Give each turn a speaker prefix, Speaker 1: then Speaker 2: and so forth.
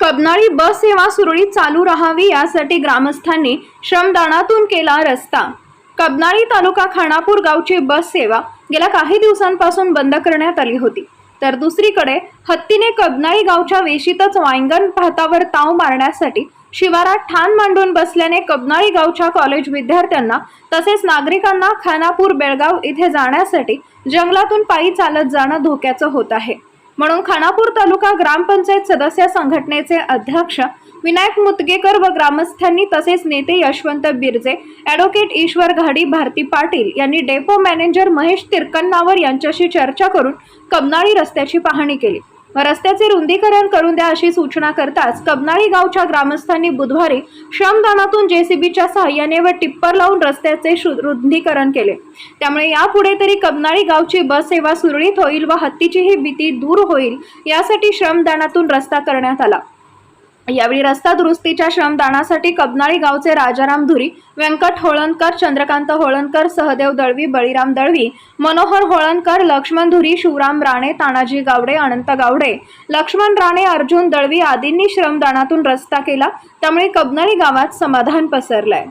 Speaker 1: कबनाळी बस सेवा सुरळीत चालू राहावी यासाठी ग्रामस्थांनी श्रमदानातून केला रस्ता. कबनाळी तालुका खानापूर गावची बस सेवा गेल्या काही दिवसांपासून बंद करण्यात आली होती. तर दुसरीकडे हत्तीने कबनाळी गावच्या वेशीतच वायंगण भातावर ताव मारण्यासाठी शिवारात ठाण मांडून बसल्याने कबनाळी गावच्या कॉलेज विद्यार्थ्यांना तसेच नागरिकांना खानापूर बेळगाव इथे जाण्यासाठी जंगलातून पायी चालत जाणं धोक्याचं होत आहे. म्हणून खानापूर तालुका ग्रामपंचायत सदस्य संघटनेचे अध्यक्ष विनायक मुतगेकर व ग्रामस्थांनी तसेच नेते यशवंत बिरजे ॲडव्होकेट ईश्वर घाडी भारती पाटील यांनी डेपो मॅनेजर महेश तिरकन्नावर यांच्याशी चर्चा करून कबनाळी रस्त्याची पाहणी केली. व रस्त्याचे रुंदीकरण करून द्या अशी सूचना करताच कबनाळी गावच्या ग्रामस्थांनी बुधवारी श्रमदानातून जेसीबीच्या सहाय्याने व टिप्पर लावून रस्त्याचे शु- रुंदीकरण केले. त्यामुळे यापुढे तरी कबनाळी गावची बस सेवा सुरळीत होईल व हत्तीचीही भीती दूर होईल यासाठी श्रमदानातून रस्ता करण्यात आला. यावेळी रस्ता दुरुस्तीच्या श्रमदानासाठी कबनाळी गावचे राजाराम धुरी व्यंकट होळणकर चंद्रकांत होळणकर सहदेव दळवी बळीराम दळवी मनोहर होळणकर लक्ष्मण धुरी शिवराम राणे तानाजी गावडे अनंत गावडे. लक्ष्मण राणे अर्जुन दळवी आदींनी श्रमदानातून रस्ता केला. त्यामुळे कबनाळी गावात समाधान पसरलंय.